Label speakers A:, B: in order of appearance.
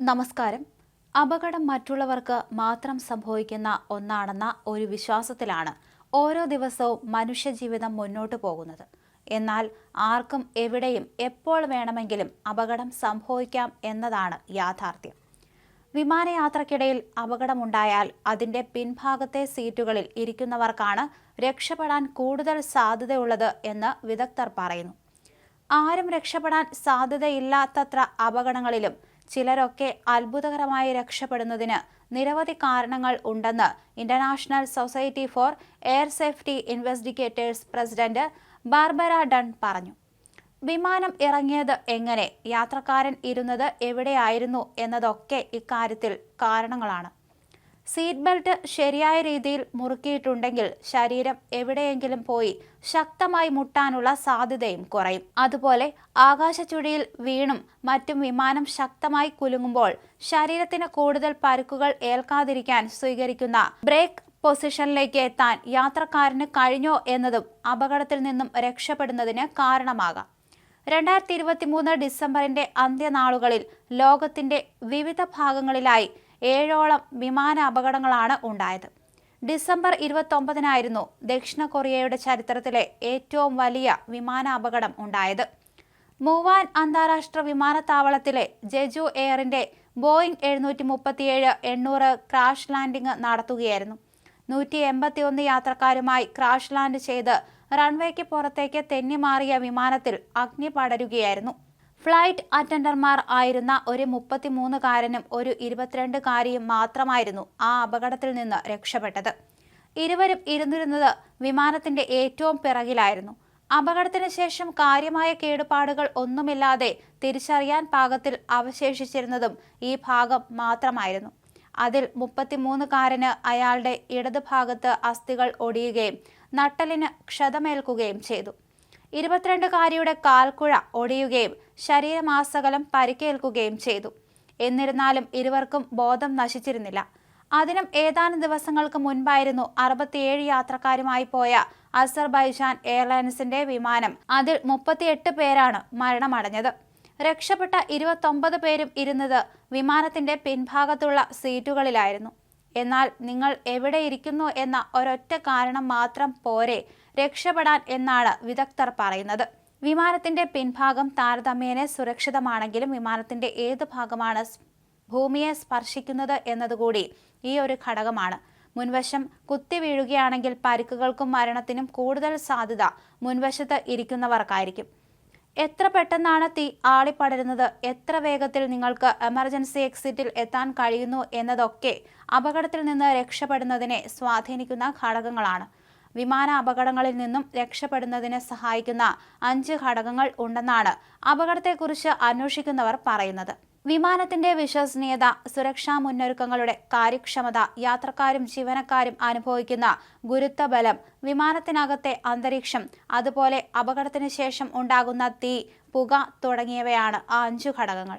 A: നമസ്കാരം. അപകടം മറ്റുള്ളവർക്ക് മാത്രം സംഭവിക്കുന്ന ഒന്നാണെന്ന ഒരു വിശ്വാസത്തിലാണ് ഓരോ ദിവസവും മനുഷ്യജീവിതം മുന്നോട്ടു പോകുന്നത്. എന്നാൽ ആർക്കും എവിടെയും എപ്പോൾ വേണമെങ്കിലും അപകടം സംഭവിക്കാം എന്നതാണ് യാഥാർത്ഥ്യം. വിമാനയാത്രക്കിടയിൽ അപകടമുണ്ടായാൽ അതിന്റെ പിൻഭാഗത്തെ സീറ്റുകളിൽ ഇരിക്കുന്നവർക്കാണ് രക്ഷപ്പെടാൻ കൂടുതൽ സാധ്യതയുള്ളത് എന്ന് വിദഗ്ധർ പറയുന്നു. ആരും രക്ഷപ്പെടാൻ സാധ്യതയില്ലാത്തത്ര അപകടങ്ങളിലും ചിലരൊക്കെ അത്ഭുതകരമായി രക്ഷപ്പെടുന്നതിന് നിരവധി കാരണങ്ങൾ ഉണ്ടെന്ന് International Society for Air Safety Investigators president Barbara Dunn പറഞ്ഞു. വിമാനം ഇറങ്ങിയത് എങ്ങനെ? യാത്രക്കാരൻ ഇരുന്നത് എവിടെയായിരുന്നു എന്നതൊക്കെ ഇക്കാര്യത്തിൽ കാരണങ്ങളാണ്. സീറ്റ് ബെൽറ്റ് ശരിയായ രീതിയിൽ മുറുക്കിയിട്ടുണ്ടെങ്കിൽ ശരീരം എവിടെയെങ്കിലും പോയി ശക്തമായി മുട്ടാനുള്ള സാധ്യതയും കുറയും. അതുപോലെ ആകാശച്ചുഴിയിൽ വീണും മറ്റും വിമാനം ശക്തമായി കുലുങ്ങുമ്പോൾ ശരീരത്തിന് കൂടുതൽ പരുക്കുകൾ ഏൽക്കാതിരിക്കാൻ സ്വീകരിക്കുന്ന ബ്രേക്ക് പൊസിഷനിലേക്ക് എത്താൻ യാത്രക്കാരന് കഴിഞ്ഞോ എന്നതും അപകടത്തിൽ നിന്നും രക്ഷപ്പെടുന്നതിന് കാരണമാകാം. രണ്ടായിരത്തി ഇരുപത്തി മൂന്ന് ഡിസംബറിന്റെ അന്ത്യനാളുകളിൽ ലോകത്തിന്റെ വിവിധ ഭാഗങ്ങളിലായി ഏഴോളം വിമാന അപകടങ്ങളാണ് ഉണ്ടായത്. ഡിസംബർ ഇരുപത്തൊമ്പതിനായിരുന്നു ദക്ഷിണ കൊറിയയുടെ ചരിത്രത്തിലെ ഏറ്റവും വലിയ വിമാന അപകടം ഉണ്ടായത്. മൂവാൻ അന്താരാഷ്ട്ര വിമാനത്താവളത്തിലെ ജെജു എയറിന്റെ ബോയിങ് എഴുന്നൂറ്റി മുപ്പത്തിയേഴ് എണ്ണൂറ് ക്രാഷ് ലാൻഡിംഗ് നടത്തുകയായിരുന്നു. നൂറ്റി എൺപത്തി ഒന്ന് യാത്രക്കാരുമായി ക്രാഷ് ലാൻഡ് ചെയ്ത് റൺവേക്ക് പുറത്തേക്ക് തെന്നിമാറിയ വിമാനത്തിൽ അഗ്നി പടരുകയായിരുന്നു. ഫ്ലൈറ്റ് അറ്റൻഡർമാർ ആയിരുന്ന ഒരു മുപ്പത്തിമൂന്നുകാരനും ഒരു ഇരുപത്തിരണ്ടുകാരിയും മാത്രമായിരുന്നു ആ അപകടത്തിൽ നിന്ന് രക്ഷപ്പെട്ടത്. ഇരുവരും ഇരുന്നിരുന്നത് വിമാനത്തിന്റെ ഏറ്റവും പിറകിലായിരുന്നു. അപകടത്തിന് ശേഷം കാര്യമായ കേടുപാടുകൾ ഒന്നുമില്ലാതെ തിരിച്ചറിയാൻ പാകത്തിൽ അവശേഷിച്ചിരുന്നതും ഈ ഭാഗം മാത്രമായിരുന്നു. അതിൽ മുപ്പത്തിമൂന്നുകാരന് അയാളുടെ ഇടതുഭാഗത്ത് അസ്ഥികൾ ഒടിയുകയും നട്ടലിന് ക്ഷതമേൽക്കുകയും ചെയ്തു. ഇരുപത്തിരണ്ടുകാരിയുടെ കാൽക്കുഴ ഒടിയുകയും ശരീരമാസകലം പരിക്കേൽക്കുകയും ചെയ്തു. എന്നിരുന്നാലും ഇരുവർക്കും ബോധം നശിച്ചിരുന്നില്ല. അതിനും ഏതാനും ദിവസങ്ങൾക്ക് മുൻപായിരുന്നു അറുപത്തിയേഴ് യാത്രക്കാരുമായി പോയ അസർബൈജാൻ എയർലൈൻസിന്റെ വിമാനം അതിൽ മുപ്പത്തിയെട്ട് പേരാണ് മരണമടഞ്ഞത്. രക്ഷപ്പെട്ട ഇരുപത്തൊമ്പത് പേരും ഇരുന്നത് വിമാനത്തിന്റെ പിൻഭാഗത്തുള്ള സീറ്റുകളിലായിരുന്നു. എന്നാൽ നിങ്ങൾ എവിടെ ഇരിക്കുന്നു എന്ന ഒരൊറ്റ കാരണം മാത്രം പോരെ രക്ഷപ്പെടാൻ എന്നാണ് വിദഗ്ധർ പറയുന്നത്. വിമാനത്തിന്റെ പിൻഭാഗം താരതമ്യേന സുരക്ഷിതമാണെങ്കിലും വിമാനത്തിന്റെ ഏത് ഭാഗമാണ് ഭൂമിയെ സ്പർശിക്കുന്നത് എന്നതുകൂടി ഈ ഒരു ഘടകമാണ്. മുൻവശം കുത്തി വീഴുകയാണെങ്കിൽ പരിക്കുകൾക്കും മരണത്തിനും കൂടുതൽ സാധ്യത മുൻവശത്ത് ഇരിക്കുന്നവർക്കായിരിക്കും. എത്ര പെട്ടെന്നാണ് തീ ആളിപ്പടരുന്നത്? എത്ര വേഗത്തിൽ നിങ്ങൾക്ക് എമർജൻസി എക്സിറ്റിൽ എത്താൻ കഴിയുന്നു എന്നതൊക്കെ അപകടത്തിൽ നിന്ന് രക്ഷപ്പെടുന്നതിനെ സ്വാധീനിക്കുന്ന ഘടകങ്ങളാണ്. വിമാന അപകടങ്ങളിൽ നിന്നും രക്ഷപ്പെടുന്നതിന് സഹായിക്കുന്ന അഞ്ച് ഘടകങ്ങൾ ഉണ്ടെന്നാണ് അപകടത്തെക്കുറിച്ച് അന്വേഷിക്കുന്നവർ പറയുന്നത്. വിമാനത്തിന്റെ വിശ്വസനീയത സുരക്ഷാ മുന്നൊരുക്കങ്ങളുടെ കാര്യക്ഷമത യാത്രക്കാരും ജീവനക്കാരും അനുഭവിക്കുന്ന ഗുരുത്വബലം വിമാനത്തിനകത്തെ അന്തരീക്ഷം അതുപോലെ അപകടത്തിന് ശേഷം ഉണ്ടാകുന്ന തീ പുക തുടങ്ങിയവയാണ് ആ അഞ്ചു ഘടകങ്ങൾ.